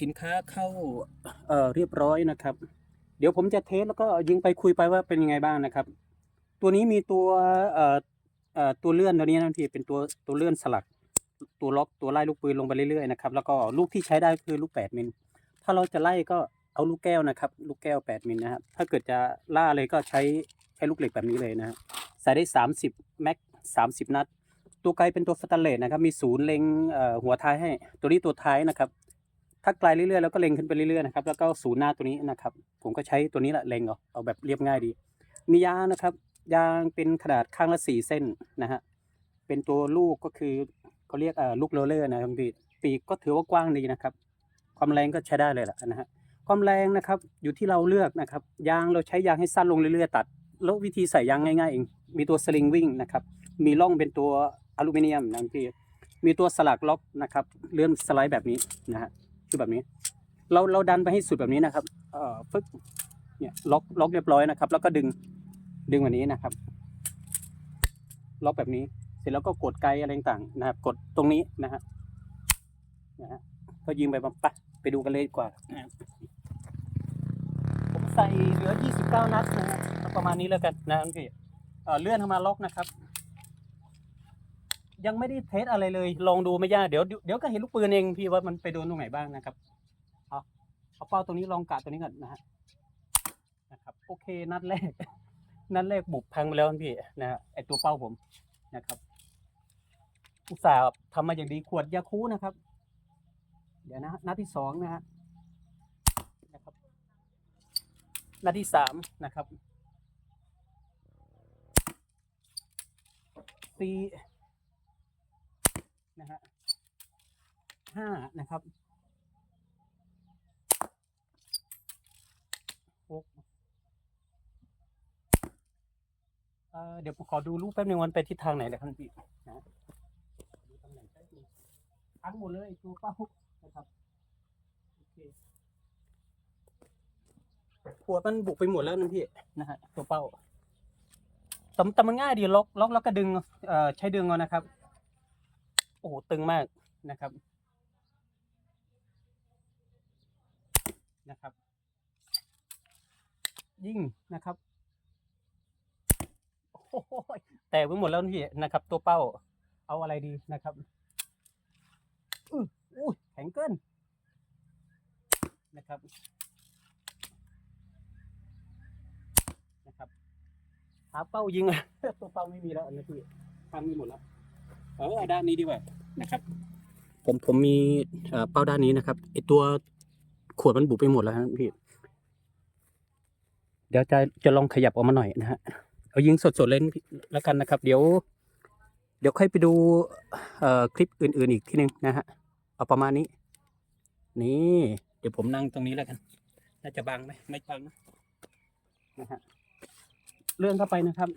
สินค้าเข้าเอ่อเรียบร้อยนะครับ เดี๋ยวผมจะเทสแล้วก็ยิงไปคุยไปว่าเป็นยังไงบ้างนะครับ ตัวนี้มีตัวเอ่อเอ่อตัวเลื่อนตัวนี้นะพี่เป็นตัวตัวเลื่อนสลัก ตัวล็อกตัวไล่ลูกปืนลงไปเรื่อยๆนะครับแล้วก็ลูกที่ใช้ได้คือลูก8มิลถ้าเราจะไล่ก็เอาลูกแก้วนะครับ ลูกแก้ว 8มิลนะครับถ้าเกิดจะล่าเลยก็ใช้ใช้ลูกเหล็กแบบนี้เลยนะฮะใส่ได้ 30แม็ก30 นัด ตัวไกลเป็นตัวสแตนเลสนะครับ มีศูนย์เล็งหัวท้ายให้ ตัวนี้ตัวท้ายนะครับ ถ้าไกลเรื่อยๆแล้วก็เล็งขึ้นไปเรื่อยๆนะครับแล้วก็ศูนย์หน้าตัวนี้นะครับ ผมก็ใช้ตัวนี้แหละเล็งเอาเอาแบบเรียบง่ายดี มียางนะครับ ยางเป็นขนาดข้างละสี่เส้นนะฮะเป็นตัวลูกก็คือเขาเรียกเอ่อลูกโรเลอร์นะครับพี่ปีกก็ถือว่ากว้างดีนะครับ ความแรงก็ใช้ได้เลยแหละนะฮะความแรงนะครับอยู่ที่เราเลือกนะครับ ยางเราใช้ยางให้สั้นลงเรื่อยๆตัด แล้ววิธีใส่ยางง่ายๆเองมีตัวสลิงวิ่งนะครับ มีร่องเป็นตัวอลูมิเนียมนะพี่มีตัวสลักล็อกนะครับ เลื่อนสไลด์แบบนี้นะฮะ คือแบบนี้ เราเราดันไปให้สุดแบบนี้นะครับ เอ่อฟึกเนี่ยล็อกล็อกเรียบร้อยนะครับ แล้วก็ดึงดึงแบบนี้นะครับ ล็อกแบบนี้ เสร็จแล้วก็กดไกลอะไรต่างๆนะครับ กดตรงนี้นะฮะนะฮะก็ยิงไปปั๊บไปดูกันเลยดีกว่าผมใส่เหลือ 29 นัดนะประมาณนี้แล้วกันนะพี่เอ่อเลื่อนเข้ามาล็อกนะครับ ยังไม่ได้เทสอะไรเลย ลองดูไม่ยากเดี๋ยวเดี๋ยวก็เห็นลูกปืนเองพี่ว่ามันไปโดนตรงไหนบ้างนะครับเอาเอาเป้าตรงนี้ลองกะตัวนี้ก่อนนะฮะนะครับโอเคนัดแรก นัดแรกบุบพังไปแล้วพี่นะฮะไอตัวเป้าผมนะครับอุตส่าห์ทำมาอย่างดีขวดยาคูนะครับ เดี๋ยวนะฮะนัดที่สองนะฮะนะครับนัดที่สามนะครับสี่ นะฮะห้านะครับหกเดี๋ยวผมขอดูรูปแป๊บนึงมันไปทิศทางไหนนะครับพี่นะฮะดูตำแหน่งแป๊บนึงทั้งหมดเลยตัวเป้านะครับโอเคหัวมันบุกไปหมดแล้วนะพี่นะฮะตัวเป้าแต่แต่มันง่ายดีล็อกล็อกแล้วก็ดึงเอ่อใช้ดึงเอานะครับ อ้โหตึงมากนะครับนะครับ ยิ่งนะครับโอ้แตกไปหมดแล้วพี่นะครับ ตัวเป้า เอาอะไรดีนะครับอื้ออุ้ยแข็งเกินนะครับนะครับหาเป้ายิงอะตัวเป้าไม่มีแล้วอันนี้พี่ทำมีหมดแล้ว เออด้านนี้ดีกว่านะครับ ผมผมมีเอ่อเป้าด้านนี้นะครับไอตัวขวดมันบุบไปหมดแล้วครับพี่เดี๋ยวจะจะลองขยับออกมาหน่อยนะฮะเอายิงสดๆเล่นแล้วกันนะครับ เดี๋ยว เดี๋ยวค่อยไปดูเอ่อคลิปอื่น ๆอีกทีหนึงนะฮะเอาประมาณนี้ นี่ เดี๋ยวผมนั่งตรงนี้แล้วกัน น่าจะบังไหมไม่บังนะนะฮะเลื่อนเข้าไปนะครับ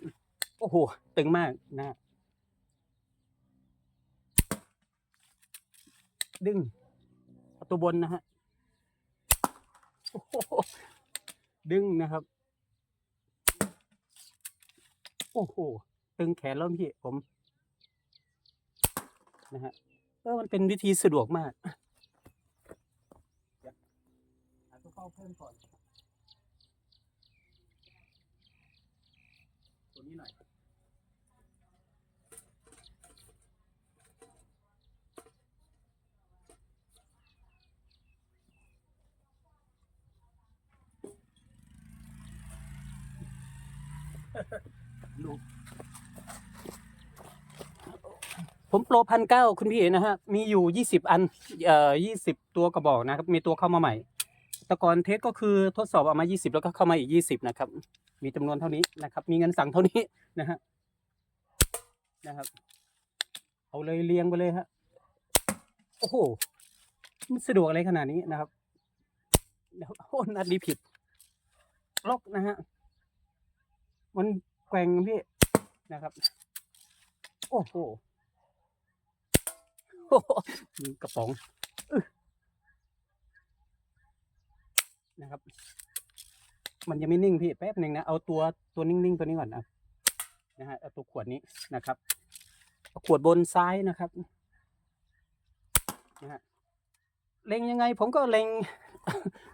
โอ้โหตึงมากนะฮะ ดึงประตูบนนะฮะดึงนะครับ โอ้โห ตึงแขนแล้วพี่ผมนะฮะเออมันเป็นวิธีสะดวกมากหาตัวเป้าเพิ่มก่อน ตัวนี้หน่อย ลูกผมโปรพันเก้าคุณพี่เอนะฮะ มีอยู่ยี่สิบอัน เอ่อยี่สิบตัวกระบอกนะครับ มีตัวเข้ามาใหม่ แต่ก่อนเทสก็คือทดสอบเอามายี่สิบแล้วก็เข้ามาอีกยี่สิบนะครับ มีจำนวนเท่านี้นะครับ มีเงินสั่งเท่านี้นะฮะ นะครับ เอาเลยเรียงไปเลยฮะ โอ้โห มันสะดวกอะไรขนาดนี้นะครับ เดี๋ยวโอ้นัดนี้ผิด ล็อกนะฮะ มันแกว่งพี่นะครับ โอ้โหโอ้โหกระป๋องอนะครับ มันยังไม่นิ่งพี่แป๊บหนึ่งนะเอาตัวตัวนิ่งๆตัวนี้ก่อนนะนะฮะเอาตัวขวดนี้นะครับขวดบนซ้ายนะครับนะฮะเล็งยังไง ผมก็เล็ง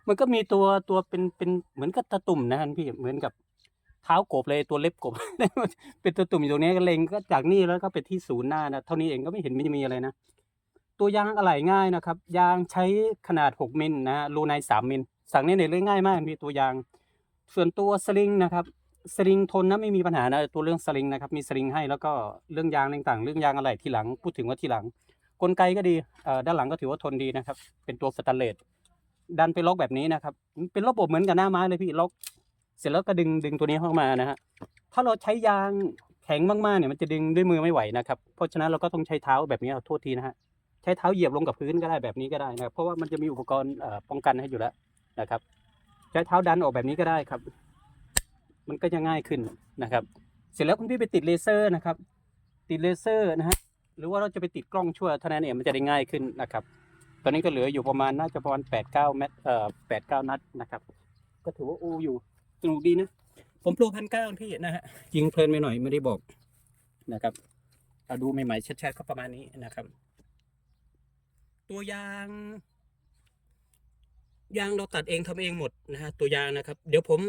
มันก็มีตัวตัวเป็นเป็นเหมือนกับตะตุ่มนะพี่เหมือนกับ เท้ากบเลยตัวเล็บกบ เป็นตัวตุ่มอยู่ตรงนี้ก็เล็งก็จากนี่แล้วก็ไปที่ศูนย์หน้านะเท่านี้เองก็ไม่เห็นมันจะมีอะไรนะ ตัวยางอะไหล่ง่ายนะครับ ยางใช้ขนาด 6มิลนะรูใน3มิลสั่งเนี่ยเนี่ยเรื่องง่ายมากมีตัวยาง ส่วนตัวสลิงนะครับสลิงทนนะไม่มีปัญหานะตัวเรื่องสลิงนะครับมีสลิงให้แล้วก็เรื่องยางต่างๆ เรื่องยางอะไหล่ทีหลังพูดถึงว่าทีหลัง กลไกก็ดีด้านหลังก็ถือว่าทนดีนะครับ เป็นตัวสแตนเลสดันไปล็อกแบบนี้นะครับ เป็นระบบเหมือนกับหน้าไม้เลยพี่ล็อก เสร็จแล้วก็ดึงดึงตัวนี้เข้ามานะฮะถ้าเราใช้ยางแข็งมากๆเนี่ยมันจะดึงด้วยมือไม่ไหวนะครับเพราะฉะนั้นเราก็ต้องใช้เท้าแบบนี้เอาโทษทีนะฮะใช้เท้าเหยียบลงกับพื้นก็ได้แบบนี้ก็ได้นะครับเพราะว่ามันจะมีอุปกรณ์ป้องกันให้อยู่แล้วนะครับ ใช้เท้าดันออกแบบนี้ก็ได้ครับ มันก็จะง่ายขึ้นนะครับ เสร็จแล้วคุณพี่ไปติดเลเซอร์นะครับ ติดเลเซอร์นะฮะหรือว่าเราจะไปติดกล้องชั่วเท่านั้นเองมันจะได้ง่ายขึ้นนะครับ ตอนนี้ก็เหลืออยู่ประมาณน่าจะประมาณแปดเก้าเมตรเอ่อแปดเก้านัดนะครับ ก็ถือว่าโออยู่ สนุกดีนะ ผมโปรพันเก้าพี่นะฮะยิงเพลินไปหน่อยไม่ได้บอกนะครับเอาดูใหม่ๆชัดๆก็ประมาณนี้นะครับ ตัวยางยางเราตัดเองทำเองหมดนะฮะตัวยางนะครับ เดี๋ยวผม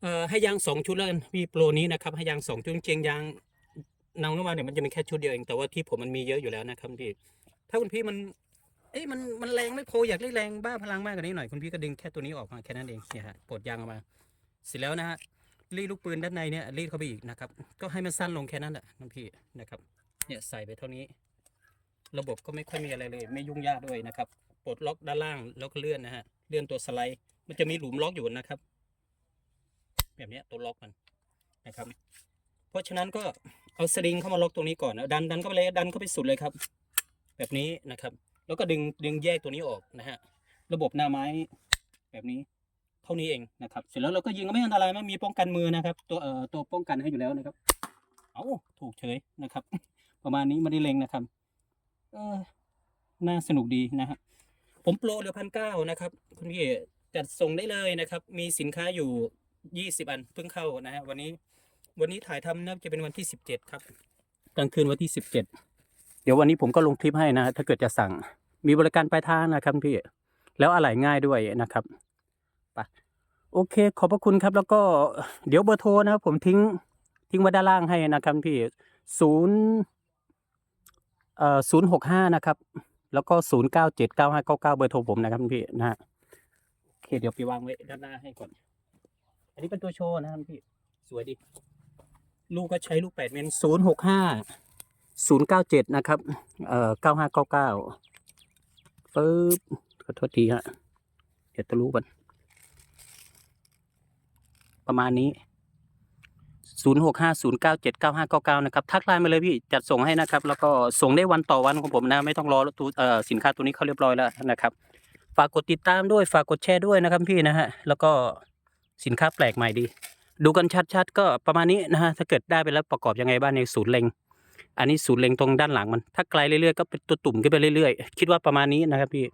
เอ่อให้ยางสองชุดแล้วกันพี่โปรนี้นะครับ ให้ยางสองชุดจริงยางนำเข้ามาเนี่ยมันจะมีแค่ชุดเดียวเองแต่ว่าที่ผมมันมีเยอะอยู่แล้วนะครับพี่ถ้าคุณพี่มัน เอ้ยมันมันแรงไม่พออยากได้แรงบ้าพลังมากกว่านี้หน่อยคุณพี่ก็ดึงแค่ตัวนี้ออกมาแค่นั้นเองเนี่ยฮะปลดยางออกมา เสร็จแล้วนะฮะรีดลูกปืนด้านในเนี่ยรีดเข้าไปอีกนะครับ ก็ให้มันสั้นลงแค่นั้นแหละน้องพี่นะครับ เนี่ยใส่ไปเท่านี้ ระบบก็ไม่ค่อยมีอะไรเลย ไม่ยุ่งยากด้วยนะครับปลดล็อกด้านล่างแล้วก็เลื่อนนะฮะเลื่อนตัวสไลด์ มันจะมีหลุมล็อกอยู่นะครับ แบบนี้ตัวล็อกมันนะครับ เพราะฉะนั้นก็เอาสลิงเข้ามาล็อกตรงนี้ก่อนนะดันดันเข้าไปเลยดันเข้าไปสุดเลยครับ แบบนี้นะครับ แล้วก็ดึงดึงแยกตัวนี้ออกนะฮะ ระบบหน้าไม้แบบนี้เท่านี้เองนะครับ เสร็จแล้วเราก็ยิงก็ไม่อันตรายไม่มีป้องกันมือนะครับ ตัวเอ่อตัวป้องกันให้อยู่แล้วนะครับ เอาถูกเฉยนะครับ ประมาณนี้ไม่ได้เล็งนะครับ เออน่าสนุกดีนะฮะผมโปรเหลือพันเก้านะครับคุณพี่จัดส่งได้เลยนะครับ มีสินค้าอยู่ยี่สิบอันเพิ่งเข้านะฮะวันนี้ วันนี้ถ่ายทำน่าจะเป็นวันที่สิบเจ็ดครับกลางคืนวันที่สิบเจ็ดเดี๋ยววันนี้ผมก็ลงคลิปให้นะ ถ้าเกิดจะสั่ง มีบริการปลายทางนะครับพี่ แล้วอะไหล่ง่ายด้วยนะครับไปโอเค ขอบพระคุณครับ แล้วก็เดี๋ยวเบอร์โทรนะครับผมทิ้งทิ้งไว้ด้านล่างให้นะครับพี่ศูนย์เอ่อศูนย์หกห้านะครับ แล้วก็ศูนย์เก้าเจ็ดเก้าห้าเก้าเก้าเบอร์โทรผมนะครับพี่นะฮะโอเคเดี๋ยวไปวางไว้ด้านหน้าให้ก่อน อันนี้เป็นตัวโชว์นะครับพี่ สวยดี ลูกก็ใช้ลูกแปดเมตรศูนย์หกห้าศูนย์เก้าเจ็ดนะครับ เอ่อเก้าห้าเก้าเก้า ปึ๊บขอโทษทีฮะ เดี๋ยวตะลุกันประมาณนี้ศูนย์หกห้าศูนะครับ ทักไลน์มาเลยพี่ จัดส่งให้นะครับ แล้วก็ส่งได้วันต่อวันของผมนะ ไม่ต้องรอตัวสินค้าตัวนี้เขาเรียบร้อยแล้วนะครับ ฝากกดติดตามด้วย ฝากกดแชร์ด้วยนะครับพี่นะฮะ แล้วก็สินค้าแปลกใหม่ดี ดูกันชัดๆ ก็ประมาณนี้นะฮะ ถ้าเกิดได้ไปแล้วประกอบยังไงบ้างในศูนย์เล็ง อันนี้ศูนย์เล็งตรงด้านหลังมัน ถ้าไกลเรื่อยๆก็เป็นตัวตุ่มขึ้นไปเรื่อยๆ คิดว่าประมาณนี้นะครับพี่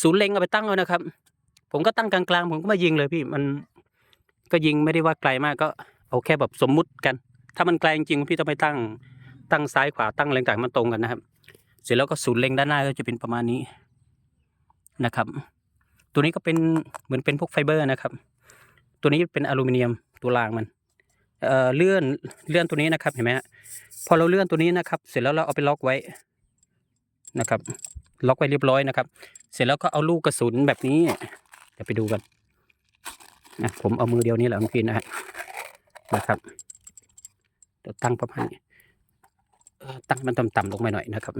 ศูนย์เล็งเอาไปตั้งเอานะครับ ผมก็ตั้งกลางๆผมก็มายิงเลยพี่ มันก็ยิงไม่ได้ว่าไกลมากก็เอาแค่แบบสมมุติกัน ถ้ามันไกลจริงๆพี่ต้องไปตั้ง ตั้งซ้ายขวาตั้งอะไรต่างๆมันตรงกันนะครับ เสร็จแล้วก็ศูนย์เล็งด้านหน้าก็จะเป็นประมาณนี้นะครับ ตัวนี้ก็เป็นเหมือนเป็นพวกไฟเบอร์นะครับ ตัวนี้เป็นอลูมิเนียมตัวรางมันเอ่อเลื่อนเลื่อนตัวนี้นะครับเห็นไหมฮะ พอเราเลื่อนตัวนี้นะครับ เสร็จแล้วเราเอาไปล็อกไว้นะครับ ล็อกไว้เรียบร้อยนะครับ เสร็จแล้วก็เอาลูกกระสุนแบบนี้เดี๋ยวไปดูกันนะผมเอามือเดียวนี้แหละพี่นะฮะนะครับเดี๋ยวตั้งประมาณนี้ตั้งมันต่ำๆลงไปหน่อยนะครับ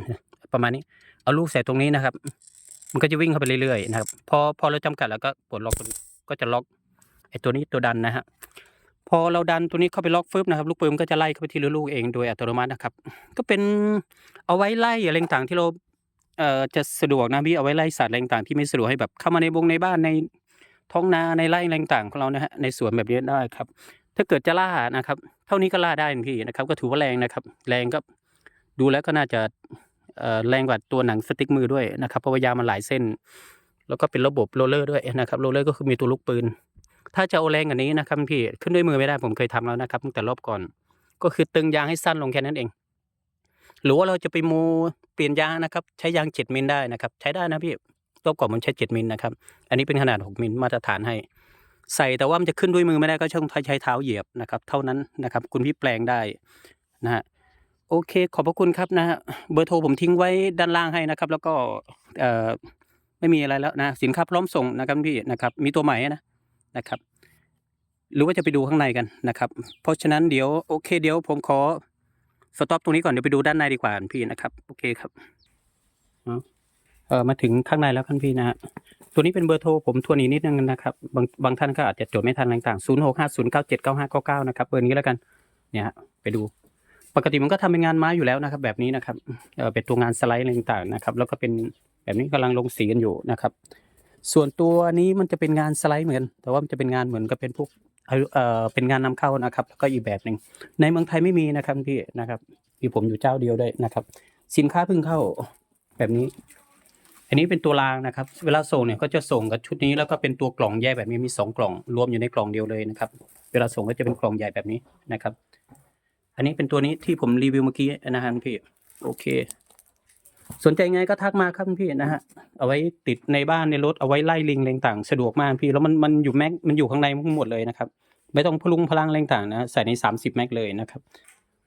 ประมาณนี้ เอาลูกใส่ตรงนี้นะครับ มันก็จะวิ่งเข้าไปเรื่อยๆนะครับ พอพอเราจำกัดแล้วก็ปลดล็อกก็จะล็อกไอ้ตัวนี้ตัวดันนะฮะ พอเราดันตัวนี้เข้าไปล็อกฟึบนะครับ ลูกปืนก็จะไล่เข้าไปทีละลูกเองโดยอัตโนมัตินะครับ ก็เป็นเอาไว้ไล่อะไรต่างที่เราเอ่อจะสะดวกนะพี่เอาไว้ไล่สัตว์อะไรต่างที่ไม่สะดวกให้แบบเข้ามาในวงในบ้านในท้องนาในไร่อะไรต่างของเรานะฮะในสวนแบบนี้ได้ครับ ถ้าเกิดจะล่านะครับ เท่านี้ก็ล่าได้พี่นะครับ ก็ถือว่าแรงนะครับ แรงก็ดูแล้วก็น่าจะแรงกว่าตัวหนังสติ๊กมือด้วยนะครับเพราะว่ายามันหลายเส้น แล้วก็เป็นระบบโรลเลอร์ด้วยนะครับโรลเลอร์ก็คือมีตัวลูกปืน ถ้าจะเอาแรงกว่านี้นะครับพี่ขึ้นด้วยมือไม่ได้ผมเคยทำแล้วนะครับตั้งแต่รอบก่อน ก็คือตึงยางให้สั้นลงแค่นั้นเอง หรือว่าเราจะไปโมเปลี่ยนยางนะครับ ใช้ยางเจ็ดมิลได้นะครับ ใช้ได้นะพี่รอบก่อนผมใช้เจ็ดมิลนะครับ อันนี้เป็นขนาดหกมิลมาตรฐานให้ ใส่แต่ว่ามันจะขึ้นด้วยมือไม่ได้ก็ต้องใช้เท้าเหยียบนะครับ เท่านั้นนะครับ คุณพี่แปลงได้นะฮะโอเค ขอบพระคุณครับนะฮะเบอร์โทรผมทิ้งไว้ด้านล่างให้นะครับ แล้วก็เอ่อไม่มีอะไรแล้วนะสินค้าพร้อมส่งนะครับพี่นะครับ มีตัวใหม่นะ นะครับ หรือว่าจะไปดูข้างในกันนะครับ เพราะฉะนั้นเดี๋ยวโอเคเดี๋ยวผมขอสต็อปตรงนี้ก่อนเดี๋ยวไปดูด้านในดีกว่าพี่นะครับ โอเคครับเออมาถึงข้างในแล้วครับพี่นะฮะตัวนี้เป็นเบอร์โทรผมทวนอีกนิดนึงนะครับ บางบางท่านก็อาจจะจดไม่ทันต่างศูนย์หกห้าศูนย์เก้าเจ็ดเก้าห้าเก้าเก้านะครับเบอร์นี้แล้วกัน เนี่ยฮะไปดู ปกติมันก็ทำเป็นงานไม้อยู่แล้วนะครับ แบบนี้นะครับเออเป็นตัวงานสไลด์อะไรต่างๆนะครับ แล้วก็เป็นแบบนี้กำลังลงสีกันอยู่นะครับ ส่วนตัวนี้มันจะเป็นงานสไลด์เหมือนกันแต่ว่ามันจะเป็นงานเหมือนกับเป็นพวกเอ่อเป็นงานนำเข้านะครับ แล้วก็อีกแบบหนึ่งในเมืองไทยไม่มีนะครับพี่นะครับมีผมอยู่เจ้าเดียวด้วยนะครับ สินค้าเพิ่งเข้าแบบนี้ อันนี้เป็นตัวรางนะครับ เวลาส่งเนี่ยก็จะส่งกับชุดนี้แล้วก็เป็นตัวกล่องแยกแบบนี้มีสองกล่อง รวมอยู่ในกล่องเดียวเลยนะครับ เวลาส่งก็จะเป็นกล่องใหญ่แบบนี้นะครับ อันนี้เป็นตัวนี้ที่ผมรีวิวเมื่อกี้นะฮะพี่โอเค สนใจไงก็ทักมาครับพี่นะฮะเอาไว้ติดในบ้านในรถเอาไว้ไล่ลิงแรงต่างสะดวกมากพี่แล้วมันมันอยู่แม็กมันอยู่ข้างในทั้งหมดเลยนะครับไม่ต้องพลุงพลังแรงต่างนะใส่ใน 30 แม็กเลยนะครับ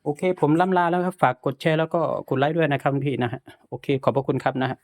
โอเค ผมล่ำลาแล้วครับ ฝากกดแชร์แล้วก็กดไลค์ด้วยนะครับพี่นะฮะโอเค ขอบพระคุณครับนะฮะ